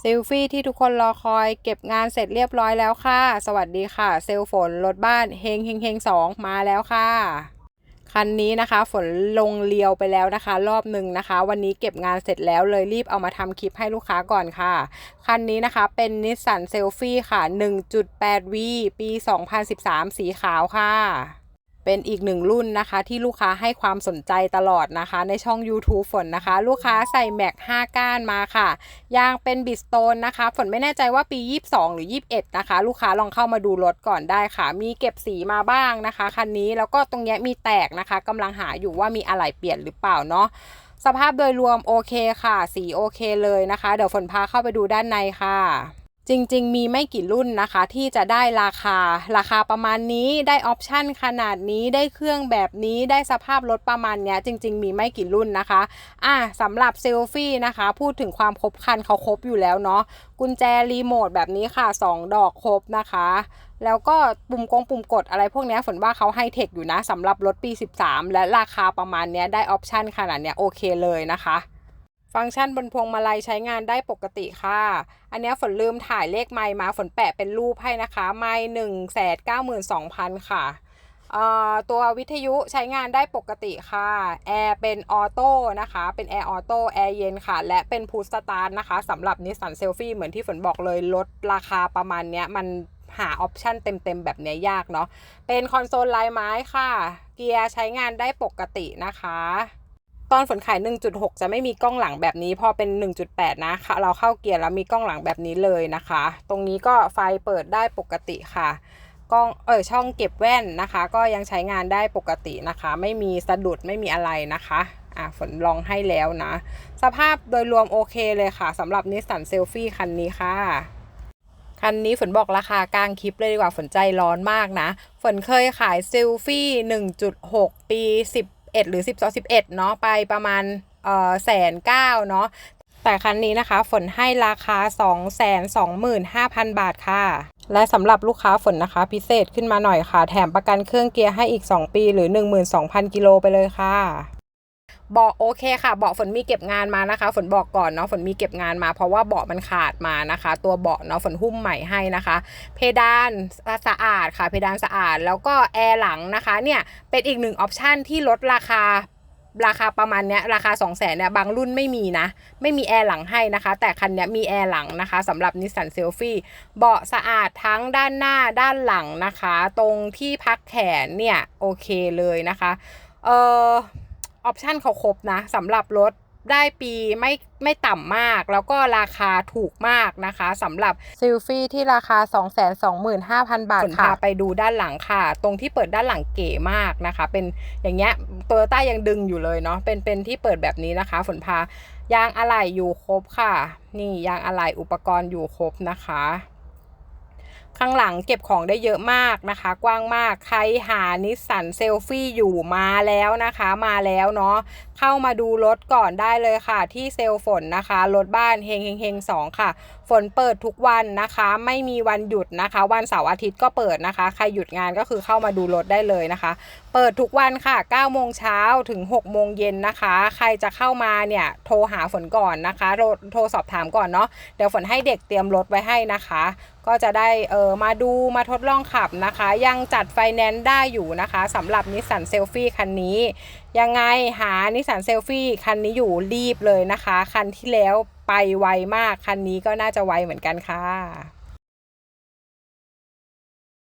เซลฟี่ที่ทุกคนรอคอยเก็บงานเสร็จเรียบร้อยแล้วค่ะ สวัสดีค่ะ เซลฝนรถบ้านเฮงเฮงเฮงสองมาแล้วค่ะ คันนี้นะคะ ฝนลงเลียวไปแล้วนะคะ รอบหนึ่งนะคะ วันนี้เก็บงานเสร็จแล้วเลยรีบเอามาทำคลิปให้ลูกค้าก่อนค่ะ คันนี้นะคะเป็นนิสสันเซลฟี่ค่ะ 1.8V ปี 2013 สีขาวค่ะ เป็นอีกหนึ่งรุ่นนะคะ ที่ลูกค้าให้ความสนใจตลอดนะคะ ในช่อง YouTube ฝนนะคะ ลูกค้าใส่แม็ก5ก้านมาค่ะ ยางเป็นบิสโตนนะคะ ฝนไม่แน่ใจว่าปี 22 หรือ 21 นะคะ ลูกค้าลองเข้ามาดูรถก่อนได้ค่ะ มีเก็บสีมาบ้างนะคะคันนี้แล้วก็ตรงเนี้ยมีแตกนะคะกำลังหาอยู่ว่ามีอะไรเปลี่ยนหรือเปล่าเนาะสภาพโดยรวมโอเคค่ะ สีโอเคเลยนะคะ เดี๋ยวฝนพาเข้าไปดูด้านในค่ะ จริงๆ มีไม่กี่รุ่นนะคะ ที่จะได้ราคา ราคาประมาณนี้ได้ออปชันขนาดนี้ได้เครื่องแบบนี้ได้สภาพรถประมาณเนี้ย จริง ๆ มีไม่กี่รุ่นนะคะ อะสำหรับเซลฟี่นะคะ พูดถึงความครบคันเขาครบอยู่แล้วเนาะกุญแจรีโมทแบบนี้ค่ะ 2 ดอกครบนะคะ แล้วก็ปุ่มกงปุ่มกดอะไรพวกนี้ฝนว่าเขาให้เทคอยู่นะสำหรับรถปี 13 และราคาประมาณเนี้ยได้ออปชันขนาดเนี้ยโอเคเลยนะคะ ฟังก์ชันบนพวงมาลัยใช้งานได้ปกติค่ะ อันนี้ฝนลืมถ่ายเลขไมล์มาฝนแปะเป็นรูปให้นะคะ ไมล์หนึ่งแสนเก้าหมื่นสองพันค่ะเอ่อตัววิทยุใช้งานได้ปกติค่ะ แอร์เป็นออโต้นะคะ เป็นแอร์ออโต้ แอร์เย็นค่ะ และเป็นพูสตาร์นะคะสำหรับนิสสันเซลฟี่เหมือนที่ฝนบอกเลยลดราคาประมาณเนี้ย มันหาออปชันเต็มๆ แบบเนี้ยยากเนาะ เป็นคอนโซลลายไม้ค่ะ เกียร์ใช้งานได้ปกตินะคะ ตอนฝนขาย 1.6 จะไม่มีกล้องหลังแบบนี้ พอเป็น 1.8 นะค่ะ เราเข้าเกียร์แล้วมีกล้องหลังแบบนี้เลยนะคะ ตรงนี้ก็ไฟเปิดได้ปกติค่ะกล้องเออช่องเก็บแว่นนะคะ ก็ยังใช้งานได้ปกตินะคะ ไม่มีสะดุดไม่มีอะไรนะคะอะฝนลองให้แล้วนะ สภาพโดยรวมโอเคเลยค่ะสำหรับนิสสันเซลฟี่คันนี้ค่ะคันนี้ฝนบอกราคากลางคลิปเลยดีกว่าฝนใจร้อนมากนะ ฝนเคยขายเซลฟี่ 1.6 ปี 11 หรือ 12 11เนาะไปประมาณเอ่อแสนเก้าเนาะแต่คันนี้นะคะฝนให้ราคา 225,000 บาทค่ะ และสำหรับลูกค้าฝนนะคะ พิเศษขึ้นมาหน่อยค่ะ แถมประกันเครื่องเกียร์ให้อีก 2 ปีหรือ 12,000 กิโลไปเลยค่ะ บาะโอเคค่ะเบาะฝนมีเก็บงานมานะคะ ฝนบอกก่อนเนาะฝนมีเก็บงานมา เพราะว่าเบาะมันขาดมานะคะ ตัวเบาะเนาะฝนหุ้มใหม่ให้นะคะ เพดานสะอาดค่ะ เพดานสะอาดแล้วก็แอร์หลังนะคะเนี่ยเป็นอีกหนึ่งออปชันที่ลดราคาราคาประมาณเนี้ยราคา 2 0 0แสนเนี่ยบางรุ่นไม่มีนะ ไม่มีแอร์หลังให้นะคะ แต่คันเนี้ยมีแอร์หลังนะคะสำหรับนิสสันเซลฟี่เบาะสะอาดทั้งด้านหน้าด้านหลังนะคะ ตรงที่พักแขนเนี่ย โอเคเลยนะคะ เออ ออปชันเขาครบนะสำหรับรถได้ปีไม่ไม่ต่ำมาก แล้วก็ราคาถูกมากนะคะสำหรับซิลฟี่ที่ราคา 225,000 บาทค่ะไปดูด้านหลังค่ะ ตรงที่เปิดด้านหลังเก๋มากนะคะ เป็นอย่างเงี้ยโตโยต้ายังดึงอยู่เลยเนาะเป็นเป็นที่เปิดแบบนี้นะคะ ฝนพายางอะไหล่อยู่ครบค่ะ นี่ยางอะไหล่อุปกรณ์อยู่ครบนะคะ ข้างหลังเก็บของได้เยอะมากนะคะ กว้างมากใครหานิสสันเซลฟี่อยู่มาแล้วนะคะมาแล้วเนาะเข้ามาดูรถก่อนได้เลยค่ะ ที่เซลฝนนะคะรถบ้านเฮงเฮงเฮงสองค่ะ ฝนเปิดทุกวันนะคะ ไม่มีวันหยุดนะคะ วันเสาร์อาทิตย์ก็เปิดนะคะ ใครหยุดงานก็คือเข้ามาดูรถได้เลยนะคะ เปิดทุกวันค่ะ9โมงเช้าถึง6โมงเย็นนะคะ ใครจะเข้ามาเนี่ยโทรหาฝนก่อนนะคะ โทรโทรสอบถามก่อนเนาะเดี๋ยวฝนให้เด็กเตรียมรถไว้ให้นะคะ ก็จะได้เออมาดูมาทดลองขับนะคะ ยังจัดไฟแนนซ์ได้อยู่นะคะสำหรับนิสสันเซลฟี่คันนี้ ยังไงหานิสสันเซลฟี่คันนี้อยู่รีบเลยนะคะ คันที่แล้วไปไวมาก คันนี้ก็น่าจะไวเหมือนกันค่ะ